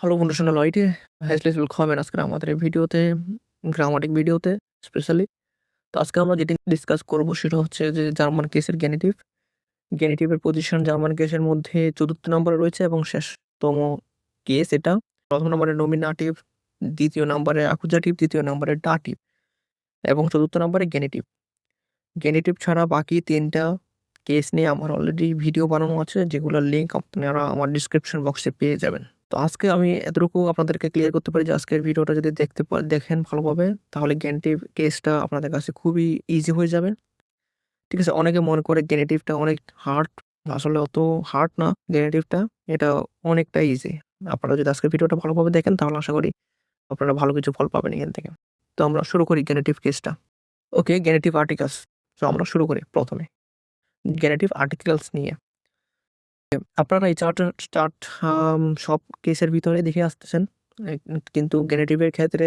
Hallo wunderschöne Leute, herzlich willkommen আজকে আমাদের এই ভিডিওতে, গ্রামাটিক ভিডিওতে স্পেশালি। তো আজকে আমরা যেটি ডিসকাস করব সেটা হচ্ছে যে জার্মান কেসের গেনিটিভ। গেনিটিভের পজিশন জার্মান কেসের মধ্যে চতুর্থ নম্বরে রয়েছে এবং শেষতম কেস এটা। প্রথম নম্বরে নমিনাটিভ, দ্বিতীয় নম্বরে অ্যাকুজাটিভ, তৃতীয় নম্বরে ডাটিভ এবং চতুর্থ নম্বরে গেনিটিভ। গেনিটিভ ছাড়া বাকি তিনটা কেস নিয়ে আমার অলরেডি ভিডিও বানানো আছে যেগুলোর লিঙ্ক আপনারা আমার ডিসক্রিপশন বক্সে পেয়ে যাবেন। তো আজকে আমি এতটুকু আপনাদেরকে ক্লিয়ার করতে পারি যে আজকের ভিডিওটা যদি দেখতে দেখেন ভালোভাবে তাহলে গেনিটিভ কেসটা আপনাদের কাছে খুবই ইজি হয়ে যাবে। ঠিক আছে? অনেকে মনে করে গেনিটিভটা অনেক হার্ড, আসলে অত হার্ড না গেনিটিভটা, এটা অনেকটা ইজি। আপনারা যদি আজকের ভিডিওটা ভালোভাবে দেখেন তাহলে আশা করি আপনারা ভালো কিছু ফল পাবেন এখান থেকে। তো আমরা শুরু করি গেনিটিভ কেসটা। Okay, genitive articles. তো আমরা শুরু করি ১ম এ। গেনিটিভ আর্টিকেলস নিয়ে। আপনারা এই চার্ট চার্ট সব কেসের ভিতরে দেখে আসতেছেন। কিন্তু গেনিটিভের ক্ষেত্রে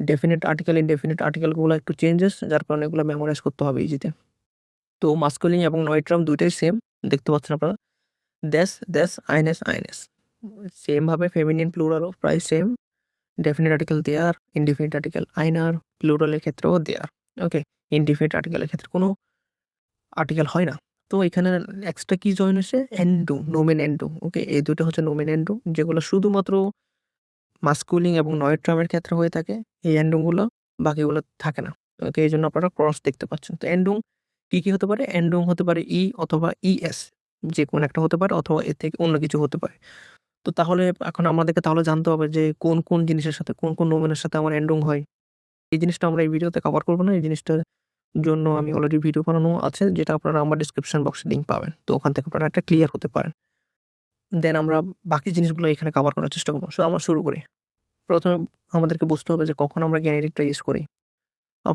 ডেফিনেট আর্টিকেল, ইনডেফিনিট আর্টিকেলগুলো একটু চেঞ্জেস যার কারণে এগুলো মেমোরাইজ করতে হবে ইজিতে। তো মাস্কুলিন এবং নয়ট্রাম ২ টাই সেম দেখতে পাচ্ছেন আপনারা। des, des, eines, আইনএস সেমভাবে ফেমিনিন প্লুরালও প্রায় সেম। ডেফিনিট আর্টিকেল দেয়ার, ইনডেফিনিট আর্টিকেল einer, প্লুরালের ক্ষেত্রেও দেয়ার। ওকে, ইনডেফিনিট আর্টিকেলের ক্ষেত্রে কোনো আর্টিকেল হয় না। তো এখানে এক্সট্রা কি জয়েন হয়েছে এন্ডু, নোমেন এন্ডু। ওকে, এই দুটো হচ্ছে নোমেন এন্ডু যেগুলো শুধুমাত্র মাস্কুলিং এবং নয়ট্রামের ক্ষেত্রে হয়ে থাকে। এই এন্ডুগুলো বাকিগুলো থাকে না। ওকে, এই জন্য আপনারা ক্রস দেখতে পাচ্ছেন। তো এন্ডুং কি, কি হতে পারে? এন্ডুং হতে পারে ই অথবা ইএস যেকোনো একটা হতে পারে অথবা এর থেকে অন্য কিছু হতে পারে। তো তাহলে এখন আমাদেরকে তাহলে জানতে হবে যে কোন, কোন জিনিসের সাথে কোন, কোন নোমেনের সাথে আমার এন্ডুং হয়। এই জিনিসটা আমরা এই ভিডিওতে কভার করব না। এই জিনিসটার জন্য আমি অলরেডি ভিডিও বানানো আছে যেটা আপনারা আমার ডিসক্রিপশন বক্সে লিঙ্ক পাবেন। তো ওখান থেকে আপনারা একটা ক্লিয়ার হতে পারেন। দেন আমরা বাকি জিনিসগুলো এখানে কভার করার চেষ্টা করব সো আমরা শুরু করি। ১ম এ আমাদেরকে বুঝতে হবে যে কখন আমরা গেনেটিভটা ইউজ করি।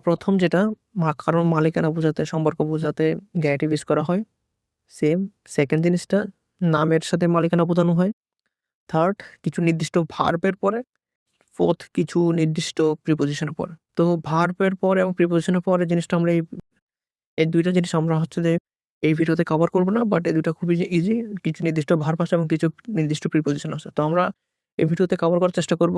প্রথম যেটা মা কারোর মালিকানা বোঝাতে, সম্পর্ক বোঝাতে গেনেটিভ ইউজ করা হয়। সেম। সেকেন্ড জিনিসটা নামের সাথে মালিকানা বোঝানো হয়। থার্ড কিছু নির্দিষ্ট ভার্বের পরে। 4th কিছু নির্দিষ্ট প্রিপোজিশনের পর তো ভার্বের পর এবং প্রিপোজিশনের পরে জিনিসটা আমরা এই এই ২ টা জিনিস আমরা হচ্ছে যে এই ভিডিওতে কভার করব না। বাট এই ২ টা খুবই ইজি। কিছু নির্দিষ্ট ভার্ব আছে এবং কিছু নির্দিষ্ট প্রিপোজিশন আছে। তো আমরা এই ভিডিওতে কভার করার চেষ্টা করব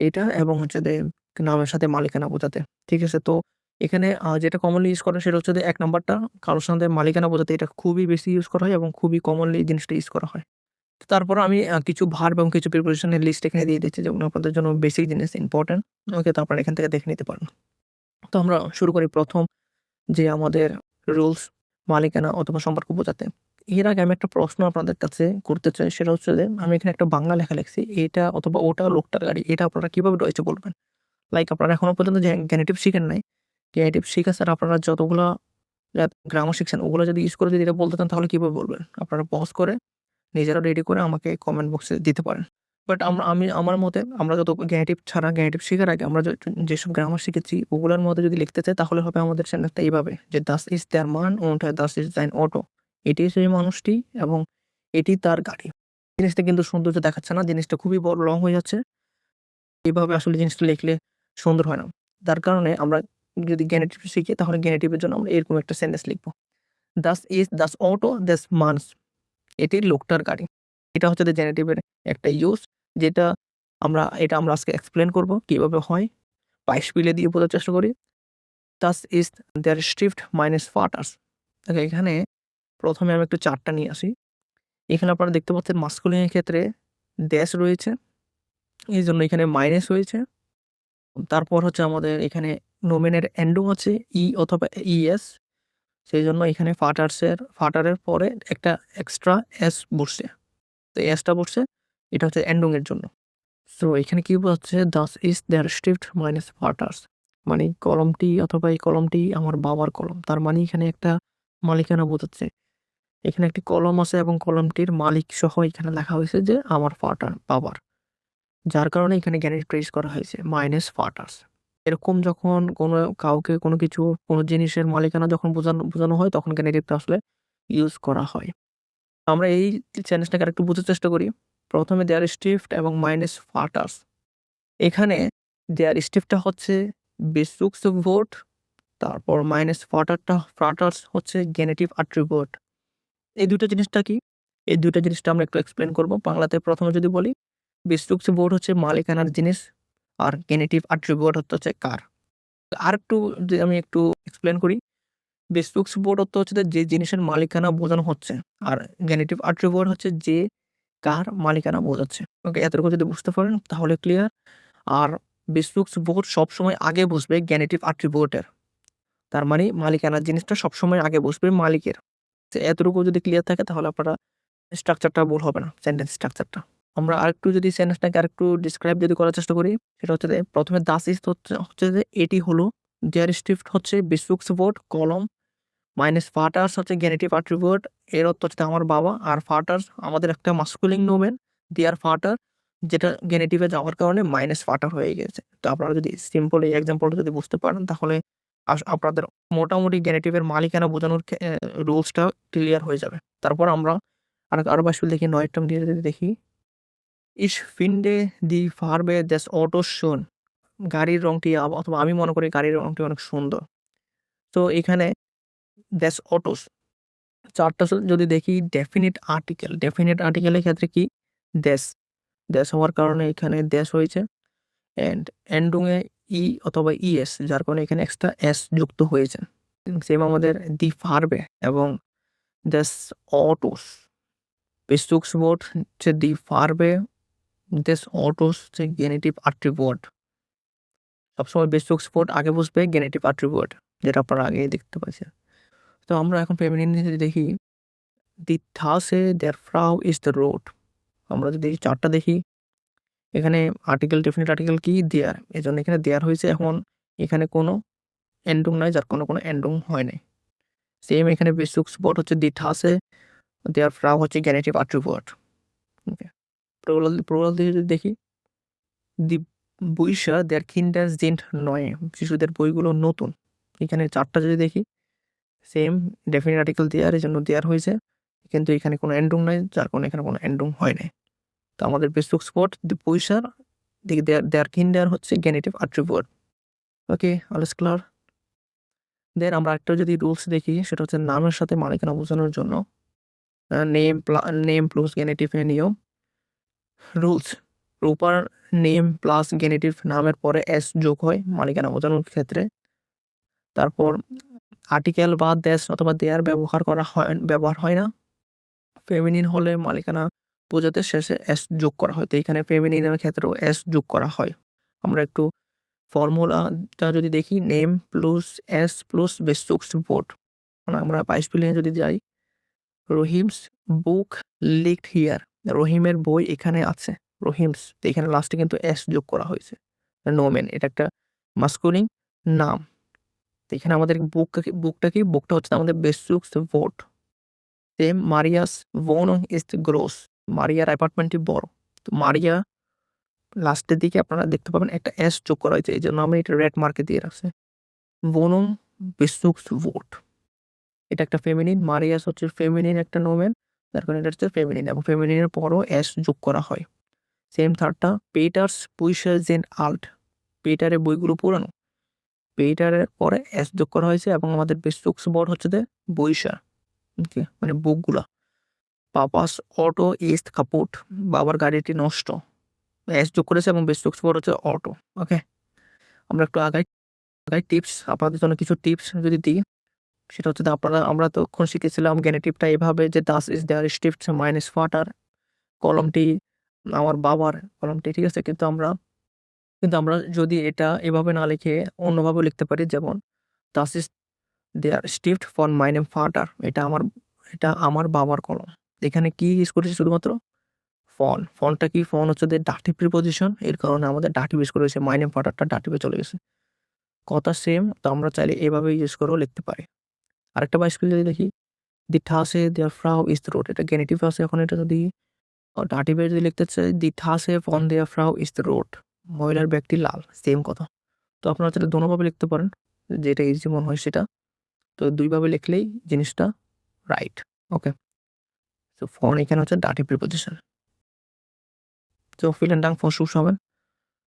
এটা এবং হচ্ছে যে নামের সাথে মালিকানা বোঝাতে। ঠিক আছে? তো এখানে যেটা কমনলি ইউজ করে সেটা হচ্ছে যে এক নাম্বারটা কারোর সাথে মালিকানা বোঝাতে এটা খুবই বেশি ইউজ করা হয় এবং খুবই কমনলি জিনিসটা ইউজ করা হয়। তো তারপরও আমি কিছু ভার্ব এবং কিছু প্রিপোজিশনের লিস্ট এখানে দিয়ে দিচ্ছি যেগুলো আপনাদের জন্য বেসিক জিনিস ইম্পোর্টেন্ট। ওকে, তো আপনারা এখান থেকে দেখে নিতে পারেন। তো আমরা শুরু করি প্রথম যে আমাদের রুলস মালিকানা অথবা সম্পর্ক বোঝাতে। এর আগে আমি একটা প্রশ্ন আপনাদের কাছে করতে চাই সেটা হচ্ছে যে আমি এখানে একটা বাংলা লেখা লিখছি। এটা অথবা ওটা লোকটার গাড়ি। এটা আপনারা কীভাবে রয়েছে বলবেন? লাইক আপনারা এখনও পর্যন্ত যে গেনেটিভ শিখেন নাই। গ্যানেটিভ শিখা ছাড়া আপনারা যতগুলা গ্রামার শিখছেন ওগুলো যদি ইউজ করে যদি এটা বলতে চান তাহলে কীভাবে বলবেন? আপনারা পজ করে নিজেরা রেডি করে আমাকে কমেন্ট বক্সে দিতে পারেন। বাট আমরা আমি আমার মতে আমরা যত গেনেটিভ ছাড়া গেনেটিভ শেখার আগে আমরা যেসব গ্রামার শিখেছি ওগুলোর মধ্যে যদি লিখতে চাই তাহলে হবে আমাদের সেন্টেন্সটা এইভাবে যে দাস ist der মান und দাস ist sein অটো এটি সেই মানুষটি এবং এটি তার গাড়ি। জিনিসটা কিন্তু সৌন্দর্য দেখাচ্ছে না। জিনিসটা খুবই বড় লং হয়ে যাচ্ছে। এইভাবে আসলে জিনিসটা লিখলে সুন্দর হয় না। যার কারণে আমরা যদি গ্যানেটিভ শিখি তাহলে গেনেটিভের জন্য আমরা এরকম একটা সেন্টেন্স লিখব দাস ist দাস অটো দাস Manns এটি লোকটার গাড়ি। এটা হচ্ছে যে গেনেটিভের একটা ইউজ যেটা আমরা এটা আমরা আজকে এক্সপ্লেন করব কীভাবে হয়। বাইশপিলে দিয়ে বোঝার চেষ্টা করি। Das ist der Stift meines Vaters ওকে, এখানে প্রথমে আমি একটু চারটা নিয়ে আসি। এখানে আপনারা দেখতে পাচ্ছেন মাস্কুলিনের ক্ষেত্রে ড্যাশ রয়েছে। এই জন্য এখানে মাইনাস হয়েছে। তারপর হচ্ছে আমাদের এখানে নোমেনের এন্ডুং আছে ই অথবা ইএস সেইজন্য এখানে ফাটার্সের, ফাটারের পরে একটা এক্সট্রা এস বসছে। তো এসটা বসছে, এটা হচ্ছে এন্ডুং জন্য। সো এখানে কী বোঝাচ্ছে দাস ist দেয়ার Stift মাইনাস Vaters মানে কলমটি অথবা এই কলমটি আমার বাবার কলম। তার মানে এখানে একটা মালিকানা বোঝাচ্ছে। এখানে একটি কলম আছে এবং কলমটির মালিক সহ এখানে লেখা হয়েছে যে আমার ফাটার বাবার। যার কারণে এখানে গেনেটিভটা ইউজ করা হয়েছে মাইনাস ফাটার্স। এরকম যখন কোনো কাউকে কোনো কিছু, কোনো জিনিসের মালিকানা যখন বোঝানো বোঝানো হয়, তখন গেনেটিভটা আসলে ইউজ করা হয়। আমরা এই সেন্টেন্সটাকে আরেকটু বোঝার চেষ্টা করি। ১ম এ der Stift এবং মাইনাস ফাটার্স এখানে দেয়ার স্টিফটা হচ্ছে Bezugswort তারপর মাইনাস ফাটারটা ফাটার্স হচ্ছে গেনেটিভ অ্যাট্রিবিউট। এই দুটো জিনিসটা কি? এই দুটো জিনিসটা আমরা একটু এক্সপ্লেইন করব। বাংলাতে প্রথমে যদি বলি বেসিক হচ্ছে মালিকানার জিনিস আর গেনেটিভ অ্যাট্রিবিউট হচ্ছে কার। আর একটু যদি আমি একটু এক্সপ্লেন করি বেসিক বোর্ড অর্থ হচ্ছে যে জিনিসের মালিকানা বোঝানো হচ্ছে, আর গেনেটিভ অ্যাট্রিবিউট হচ্ছে যে কার মালিকানা বোঝাচ্ছে। ওকে এতটুকু যদি বুঝতে পারেন তাহলে ক্লিয়ার আর বেসিক বোর্ড সবসময় আগে বসবে গেনেটিভ অ্যাট্রিবিউটের তার মানে মালিকানার জিনিসটা সবসময় আগে বসবে মালিকের। এতটুকু যদি ক্লিয়ার থাকে তাহলে আপনারা স্ট্রাকচারটা ভুল হবে না সেন্টেন্স স্ট্রাকচারটা আমরা আরেকটু যদি সেন্টেন্সটাকে আরেকটু ডিসক্রাইব যদি করার চেষ্টা করি, সেটা হচ্ছে যে প্রথমে দাস ইস্ট হচ্ছে হচ্ছে যে এটি হলো দেয়ার স্টিফট হচ্ছে বেসুক্স বোর্ড কলম মাইনাস ফাটার্স হচ্ছে গেনেটিভ অ্যাট্রিবিউট এর অর্থ হচ্ছে আমার বাবা আর ফাটার্স আমাদের একটা মাস্কুলিং নোমেন দেয়ার ফাটার যেটা গেনেটিভে যাওয়ার কারণে মাইনাস ফাটার হয়ে গেছে। তো আপনারা যদি সিম্পল এই এক্সাম্পলটা যদি বুঝতে পারেন, তাহলে আপনাদের মোটামুটি গেনেটিভের মালিকানা বোঝানোর রুলসটা ক্লিয়ার হয়ে যাবে। তারপর আমরা আর, আরও বাইশগুলো দেখি, নয় টার্ম দিয়ে দেখি ইস ফিন্ডে দি ফারবে দেস অটো শোন গাড়ির রংটি অথবা আমি মনে করি গাড়ির রংটি অনেক সুন্দর। তো এখানে দেস অটোস চারটা স- যদি দেখি ডেফিনিট আর্টিকেল ডেফিনিট আর্টিকেলের ক্ষেত্রে কি? দেশ দেশ হওয়ার কারণে এখানে দেশ হয়েছে। অ্যান্ড এন্ডুংয়ে ই অথবা ইএস যার কারণে এখানে এক্সট্রা এস যুক্ত হয়েছে। সেম আমাদের দি ফারবে এবং দেস অটোস হচ্ছে দি ফারবে দেস অটোস হচ্ছে গেনেটিভ আট্রিবিউট সবসময় বেসুক্স বোর্ড আগে বসবে গেনেটিভ আট্রিবিউট যেটা আপনারা আগে দেখতে পাচ্ছেন। তো আমরা এখন ফেমিনিন দেখি দি থাসে দেয়ার ফ্রাউ ইজ দ্য রোড আমরা যদি এই চারটা দেখি, এখানে আর্টিকেল ডেফিনিট আর্টিকেল কি? দেয়ার এই জন্য এখানে দেয়ার হয়েছে এখন, এখানে কোনো এন্ডুং নাই, যার কোনো কোনো এন্ডুং হয় নাই। সেম এখানে বেসুক স্পট হচ্ছে দি থাসে দেয়ার ফ্রাউ হচ্ছে গ্যানেটিভ আট্রিবিউট ওকে প্রবল প্রবল যদি দেখি, দি বইসা দেয়ার কিন্ডার জেন্ট নয় শিশুদের বইগুলো নতুন। এখানে চারটা যদি দেখি সেম ডেফিনিট আর্টিকেল দেয়ার এই জন্য দেয়ার হয়েছে। কিন্তু এখানে কোনো এন্ডুং নাই, যার কারণে এখানে কোনো এন্ডুং হয় নাই। তো আমাদের বেসিক স্পট দি পয়সার দিকে দেয়ার দেয়ার কিন্ডার হচ্ছে গেনেটিভ আট্রিবিউট ওকে অলস ক্লার দেন আমরা একটা যদি রুলস দেখি, সেটা হচ্ছে নামের সাথে মালিকানা বোঝানোর জন্য নেম নেম প্লাস গেনেটিভ নিয়ম। Rules. Proper name plus genitive নামের পরে এস যোগ হয় মালিকানা বোঝানোর ক্ষেত্রে। তারপর আর্টিকেল বা দেশ অথবা দেয়ার ব্যবহার করা হয়, ব্যবহার হয় না। ফেমিনিন হলে মালিকানা বোঝাতে শেষে এস যোগ করা হয়, তো এখানে ফেমিনিনের ক্ষেত্রেও এস যোগ করা হয়। আমরা একটু ফর্মুলাটা যদি দেখি, নেম প্লাস এস প্লাস বেসুক্স বোর্ড। মানে আমরা বাইশ বিলিয়নে যদি যাই, রহিমস বুক লিখড হিয়ার। রহিমের বই এখানে আছে। রহিমস, এখানে লাস্টে কিন্তু এস যোগ করা হয়েছে। নোমেন এটা একটা মাস্কুলিং নাম। এখানে আমাদের বুকটা কি বুকটা কি বুকটা হচ্ছে আমাদের বেসুক্স ভোট সেম মারিয়াস ভোন ইজ গ্রোস মারিয়ার অ্যাপার্টমেন্টটি বড়। তো মারিয়া লাস্টের দিকে আপনারা দেখতে পাবেন একটা এস যোগ করা হয়েছে। এই জন্য আমি এটা রেড মার্কে দিয়ে রাখছি। বনম বেসুক্স ভোট এটা একটা ফেমিনিন মারিয়াস হচ্ছে ফেমিনিন একটা নোমেন যার কারণে এটা হচ্ছে ফেমিনিন এবং ফেমিনিনের পরও এস যোগ করা হয়। সেম থার্ডটা পেটার্স পুইশার জেন আল্ট পেটারের বইগুলো পুরানো। পেটারের পরে এস যোগ করা হয়েছে এবং আমাদের বেসুক্স বড় হচ্ছে যে বইসা ওকে মানে বুকগুলা পাপাস অটো ইস্ট কাপুট বাবার গাড়িটি নষ্ট এস যোগ করেছে এবং বেসুক স্পট হচ্ছে অটো ওকে আমরা একটু আগাই আগাই টিপস আপনাদের জন্য কিছু টিপস যদি দিই। সেটা হচ্ছে আপনারা, আমরা তখন শিখেছিলাম গ্যানেটিভটা এভাবে যে দাস ইজ দেয়ার স্টিফট মাইনাস ফাটার কলমটি আমার বাবার কলমটি, ঠিক আছে? কিন্তু আমরা কিন্তু আমরা যদি এটা এভাবে না লিখে অন্যভাবে লিখতে পারি, যেমন দাস ইজ দেয়ার স্টিফট ফর মাইনেম ফাটার এটা আমার এটা আমার বাবার কলম। এখানে কি ইউজ করেছি শুধুমাত্র? ফন। ফনটা কি? ফন হচ্ছে যে ডাটি প্রিপোজিশন এর কারণে আমাদের ডাটি ইউজ করেছে। মাইনেম ফাটারটা ডাটিভে চলে গেছে। কথা সেম তো আমরা চাইলে এভাবে ইউজ করেও লিখতে পারি। আরেকটা বাইস্কুল যদি দেখি দি ঠাসে দেয়ার ফ্রাউ ইজ দ্য রোড। এটা গেনেটিভ আছে এখন এটা যদি ডাটিভে যদি লিখতে চাই দি ঠাসে ফন দেয়ার ফ্রাউ ইজ দ্য রোড। মহিলার ব্যক্তি লাল, সেম কথা। তো আপনারা চাইলে দোনোভাবে লিখতে পারেন, যেটা ইজি মনে হয় সেটা। তো দুইভাবে লিখলেই জিনিসটা রাইট ওকে তো ফোন এখানে হচ্ছে ডাটিভ প্রিপোজিশন তো ফিলেন ডাং ফোন শুসাবেন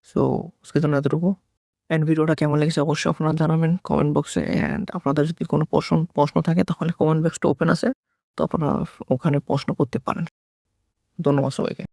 সো আজকের জন্য এতটুকু। অ্যান্ড ভিডিওটা কেমন লেগেছে অবশ্যই আপনারা জানাবেন কমেন্ট বক্সে অ্যান্ড আপনাদের যদি কোনো প্রশ্ন প্রশ্ন থাকে, তাহলে কমেন্ট বক্সটা ওপেন আছে। তো আপনারা ওখানে প্রশ্ন করতে পারেন। ধন্যবাদ সবাইকে।